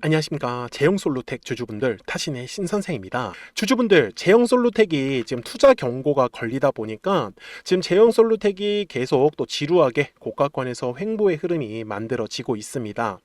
안녕하십니까. 제형솔루텍 주주분들 타신의 신선생입니다. 주주분들 제형솔루텍이 지금 투자 경고가 걸리다 보니까 지금 제형솔루텍이 계속 또 지루하게 고가권에서 횡보의 흐름이 만들어지고 있습니다.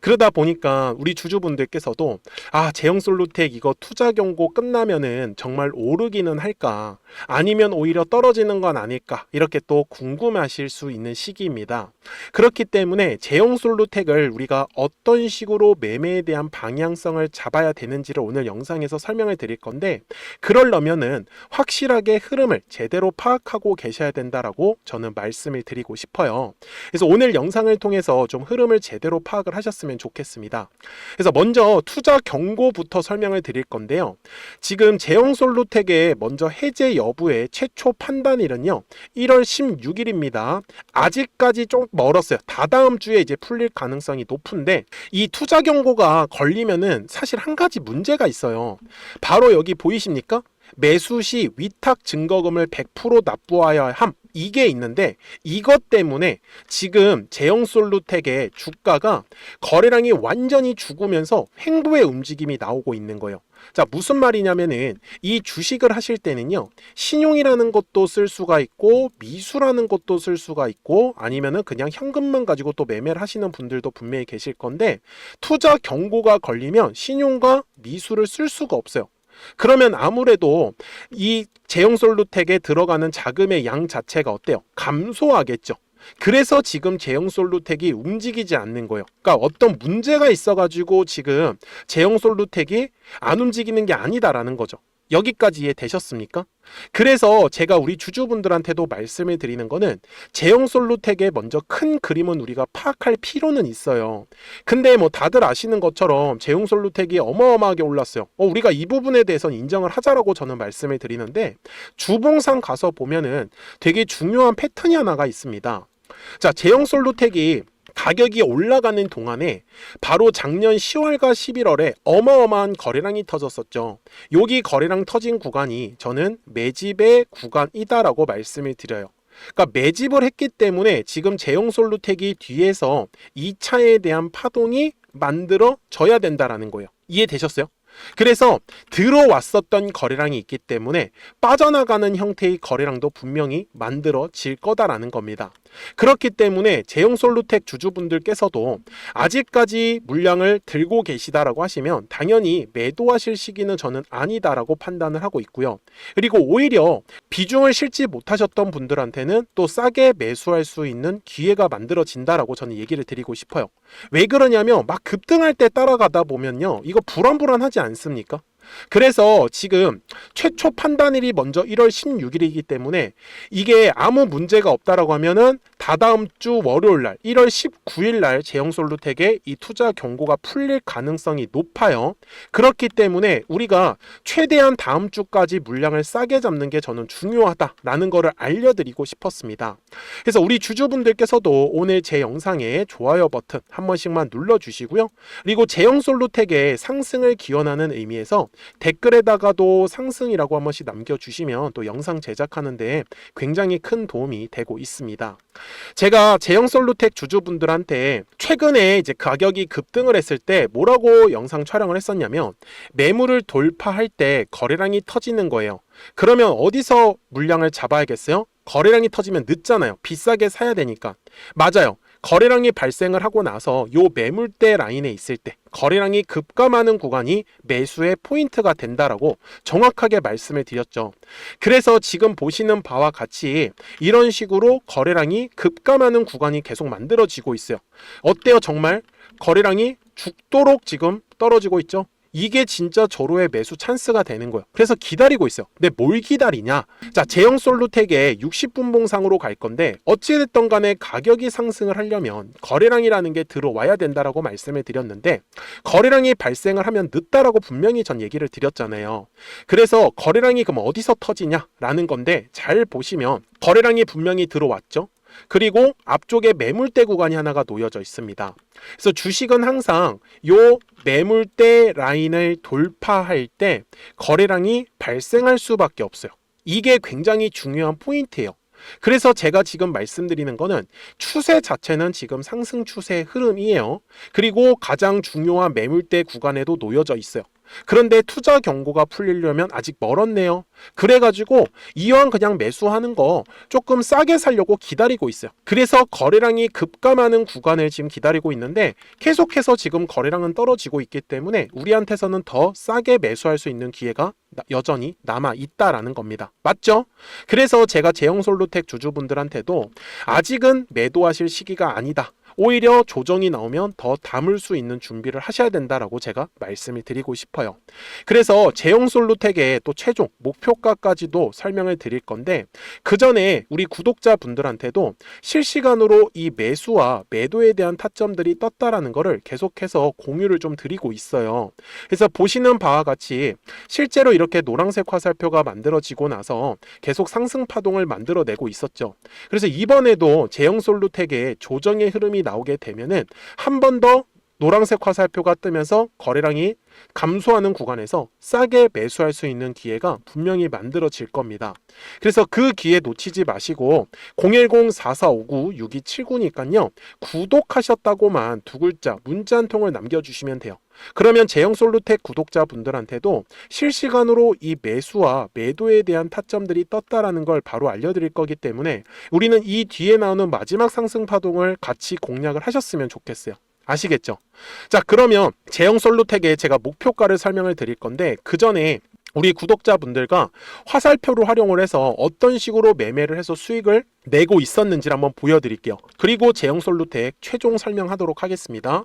그러다 보니까 우리 주주분들께서도 아 제형솔루텍 이거 투자 경고 끝나면은 정말 오르기는 할까? 아니면 오히려 떨어지는 건 아닐까? 이렇게 또 궁금하실 수 있는 시기입니다. 그렇기 때문에 제형솔루텍을 우리가 어떤 식으로 매매 에 대한 방향성을 잡아야 되는지를 오늘 영상에서 설명을 드릴 건데 그러려면은 확실하게 흐름을 제대로 파악하고 계셔야 된다라고 저는 말씀을 드리고 싶어요. 그래서 오늘 영상을 통해서 좀 흐름을 제대로 파악을 하셨으면 좋겠습니다. 그래서 먼저 투자 경고부터 설명을 드릴 건데요. 지금 제형솔루텍의 먼저 해제 여부의 최초 판단일은요. 1월 16일입니다. 아직까지 좀 멀었어요. 다다음 주에 이제 풀릴 가능성이 높은데 이 투자 경고가 걸리면은 사실 한 가지 문제가 있어요. 바로 여기 보이십니까? 매수 시 위탁 증거금을 100% 납부하여야 함. 이게 있는데 이것 때문에 지금 제형솔루텍의 주가가 거래량이 완전히 죽으면서 횡보의 움직임이 나오고 있는 거예요. 자, 무슨 말이냐면은 이 주식을 하실 때는요. 신용이라는 것도 쓸 수가 있고 미수라는 것도 쓸 수가 있고 아니면은 그냥 현금만 가지고 또 매매를 하시는 분들도 분명히 계실 건데 투자 경고가 걸리면 신용과 미수를 쓸 수가 없어요. 그러면 아무래도 이 제형솔루텍에 들어가는 자금의 양 자체가 어때요? 감소하겠죠. 그래서 지금 제형 솔루텍이 움직이지 않는 거예요. 그러니까 어떤 문제가 있어가지고 지금 제형 솔루텍이 안 움직이는 게 아니다라는 거죠. 여기까지 이해 되셨습니까? 그래서 제가 우리 주주분들한테도 말씀을 드리는 거는 제형 솔루텍의 먼저 큰 그림은 우리가 파악할 필요는 있어요. 근데 뭐 다들 아시는 것처럼 제형 솔루텍이 어마어마하게 올랐어요. 어, 우리가 이 부분에 대해서는 인정을 하자라고 저는 말씀을 드리는데 주봉상 가서 보면은 되게 중요한 패턴이 하나가 있습니다. 자, 제형 솔루텍이 가격이 올라가는 동안에 바로 작년 10월과 11월에 어마어마한 거래량이 터졌었죠. 여기 거래량 터진 구간이 저는 매집의 구간이다라고 말씀을 드려요. 그러니까 매집을 했기 때문에 지금 제형솔루텍이 뒤에서 2차에 대한 파동이 만들어져야 된다라는 거예요. 이해되셨어요? 그래서 들어왔었던 거래량이 있기 때문에 빠져나가는 형태의 거래량도 분명히 만들어질 거다라는 겁니다. 그렇기 때문에 제형솔루텍 주주분들께서도 아직까지 물량을 들고 계시다라고 하시면 당연히 매도하실 시기는 저는 아니다라고 판단을 하고 있고요. 그리고 오히려 비중을 실지 못하셨던 분들한테는 또 싸게 매수할 수 있는 기회가 만들어진다라고 저는 얘기를 드리고 싶어요. 왜 그러냐면 막 급등할 때 따라가다 보면요. 이거 불안불안하지 않습니까? 않습니까? 그래서 지금 최초 판단일이 먼저 1월 16일이기 때문에 이게 아무 문제가 없다라고 하면은 다다음 주 월요일 날 1월 19일 날 제형 솔루텍의 이 투자 경고가 풀릴 가능성이 높아요. 그렇기 때문에 우리가 최대한 다음 주까지 물량을 싸게 잡는 게 저는 중요하다라는 거를 알려드리고 싶었습니다. 그래서 우리 주주분들께서도 오늘 제 영상에 좋아요 버튼 한 번씩만 눌러주시고요. 그리고 제형 솔루텍의 상승을 기원하는 의미에서 댓글에다가도 상승이라고 한 번씩 남겨주시면 또 영상 제작하는데 굉장히 큰 도움이 되고 있습니다. 제가 제형솔루텍 주주분들한테 최근에 이제 가격이 급등을 했을 때 뭐라고 영상 촬영을 했었냐면 매물을 돌파할 때 거래량이 터지는 거예요. 그러면 어디서 물량을 잡아야겠어요? 거래량이 터지면 늦잖아요. 비싸게 사야 되니까. 맞아요. 거래량이 발생을 하고 나서 요 매물대 라인에 있을 때 거래량이 급감하는 구간이 매수의 포인트가 된다라고 정확하게 말씀을 드렸죠. 그래서 지금 보시는 바와 같이 이런 식으로 거래량이 급감하는 구간이 계속 만들어지고 있어요. 어때요? 정말 거래량이 죽도록 지금 떨어지고 있죠. 이게 진짜 저로의 매수 찬스가 되는 거예요. 그래서 기다리고 있어요. 근데 뭘 기다리냐? 자, 제형 솔루텍의 60분 봉상으로 갈 건데 어찌됐든 간에 가격이 상승을 하려면 거래량이라는 게 들어와야 된다라고 말씀을 드렸는데 거래량이 발생을 하면 늦다라고 분명히 전 얘기를 드렸잖아요. 그래서 거래량이 그럼 어디서 터지냐라는 건데 잘 보시면 거래량이 분명히 들어왔죠. 그리고 앞쪽에 매물대 구간이 하나가 놓여져 있습니다. 그래서 주식은 항상 요 매물대 라인을 돌파할 때 거래량이 발생할 수밖에 없어요. 이게 굉장히 중요한 포인트예요. 그래서 제가 지금 말씀드리는 거는 추세 자체는 지금 상승 추세의 흐름이에요. 그리고 가장 중요한 매물대 구간에도 놓여져 있어요. 그런데 투자 경고가 풀리려면 아직 멀었네요. 그래가지고 이왕 그냥 매수하는 거 조금 싸게 살려고 기다리고 있어요. 그래서 거래량이 급감하는 구간을 지금 기다리고 있는데 계속해서 지금 거래량은 떨어지고 있기 때문에 우리한테서는 더 싸게 매수할 수 있는 기회가 나- 여전히 남아 있다라는 겁니다. 맞죠? 그래서 제가 제형솔루텍 주주분들한테도 아직은 매도하실 시기가 아니다. 오히려 조정이 나오면 더 담을 수 있는 준비를 하셔야 된다라고 제가 말씀을 드리고 싶어요. 그래서 제형 솔루텍의 또 최종 목표가까지도 설명을 드릴 건데 그 전에 우리 구독자분들한테도 실시간으로 이 매수와 매도에 대한 타점들이 떴다라는 거를 계속해서 공유를 좀 드리고 있어요. 그래서 보시는 바와 같이 실제로 이렇게 노란색 화살표가 만들어지고 나서 계속 상승 파동을 만들어내고 있었죠. 그래서 이번에도 제형 솔루텍의 조정의 흐름이 나오게 되면은 한 번 더 노란색 화살표가 뜨면서 거래량이 감소하는 구간에서 싸게 매수할 수 있는 기회가 분명히 만들어질 겁니다. 그래서 그 기회 놓치지 마시고 010-4459-6279니까요. 구독하셨다고만 두 글자 문자 한 통을 남겨주시면 돼요. 그러면 제형 솔루텍 구독자분들한테도 실시간으로 이 매수와 매도에 대한 타점들이 떴다라는 걸 바로 알려드릴 거기 때문에 우리는 이 뒤에 나오는 마지막 상승 파동을 같이 공략을 하셨으면 좋겠어요. 아시겠죠? 자, 그러면 제형 솔루텍의 제가 목표가를 설명을 드릴 건데 그 전에 우리 구독자분들과 화살표를 활용을 해서 어떤 식으로 매매를 해서 수익을 내고 있었는지를 한번 보여드릴게요. 그리고 제형 솔루텍 최종 설명하도록 하겠습니다.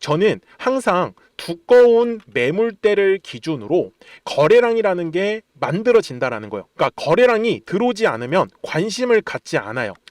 저는 항상 두꺼운 매물대를 기준으로 거래량이라는 게 만들어진다라는 거예요. 그러니까 거래량이 들어오지 않으면 관심을 갖지 않아요.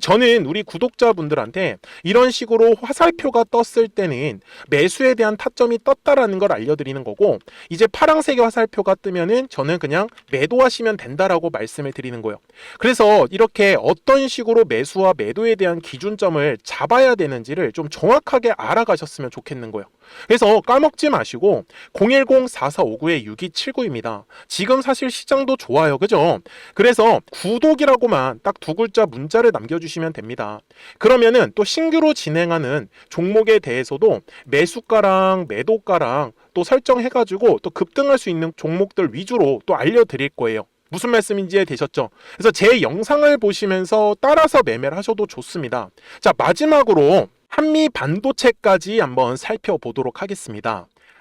저는 우리 구독자분들한테 이런 식으로 화살표가 떴을 때는 매수에 대한 타점이 떴다라는 걸 알려드리는 거고 이제 파랑색의 화살표가 뜨면은 저는 그냥 매도하시면 된다라고 말씀을 드리는 거예요. 그래서 이렇게 어떤 식으로 매수와 매도에 대한 기준점을 잡아야 되는지를 좀 정확하게 알아가셨으면 좋겠는 거예요. 그래서 까먹지 마시고 010-4459-6279입니다. 지금 사실 시장도 좋아요. 그죠? 그래서 구독이라고만 딱 두 글자 문자를 남겨주시면 됩니다. 그러면은 또 신규로 진행하는 종목에 대해서도 매수가랑 매도가랑 또 설정해가지고 또 급등할 수 있는 종목들 위주로 또 알려드릴 거예요. 무슨 말씀인지 되셨죠? 그래서 제 영상을 보시면서 따라서 매매를 하셔도 좋습니다. 자, 마지막으로 한미 반도체까지 한번 살펴보도록 하겠습니다.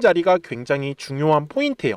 자리가 굉장히 중요한 포인트예요.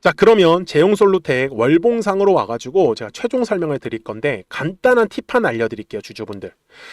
자, 그러면 제용솔루텍 월봉상으로 와가지고 제가 최종 설명을 드릴 건데 간단한 팁 하나 알려드릴게요, 주주분들.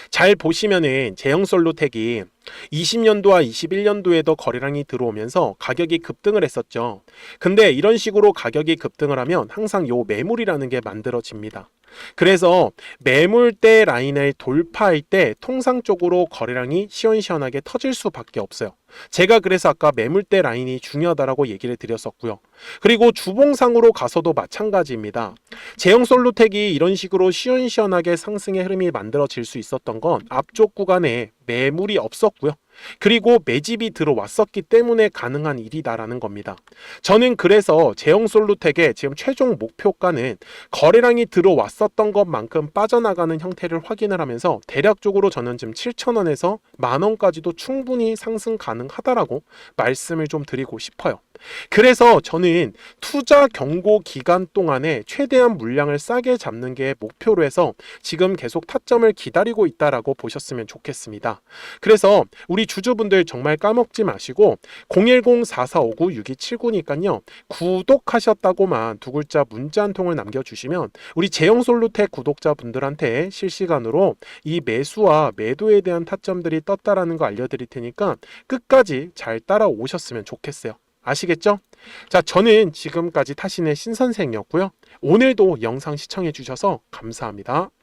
잘 보시면은 제형솔루텍이 20년도와 21년도에도 거래량이 들어오면서 가격이 급등을 했었죠. 근데 이런 식으로 가격이 급등을 하면 항상 요 매물이라는 게 만들어집니다. 그래서 매물대 라인을 돌파할 때 통상적으로 거래량이 시원시원하게 터질 수밖에 없어요. 제가 그래서 아까 매물대 라인이 중요하다라고 얘기를 드렸었고요. 그리고 주봉상으로 가서도 마찬가지입니다. 제형 솔루텍이 이런 식으로 시원시원하게 상승의 흐름이 만들어질 수 있었던 건 앞쪽 구간에 매물이 없었고요. 그리고 매집이 들어왔었기 때문에 가능한 일이다라는 겁니다. 저는 그래서 제형 솔루텍의 지금 최종 목표가는 거래량이 들어왔었던 것만큼 빠져나가는 형태를 확인을 하면서 대략적으로 저는 지금 7천원에서 만원까지도 충분히 상승 가능하다라고 말씀을 좀 드리고 싶어요. 그래서 저는 투자 경고 기간 동안에 최대한 물량을 싸게 잡는 게 목표로 해서 지금 계속 타점을 기다리고 있다라고 보셨으면 좋겠습니다. 그래서 우리 주주분들 정말 까먹지 마시고 010-4459-6279니까요. 구독하셨다고만 두 글자 문자 한 통을 남겨주시면 우리 제형솔루텍 구독자분들한테 실시간으로 이 매수와 매도에 대한 타점들이 떴다라는 거 알려드릴 테니까 끝까지 잘 따라오셨으면 좋겠어요. 아시겠죠? 자, 저는 지금까지 타신의 신선생이었고요. 오늘도 영상 시청해 주셔서 감사합니다.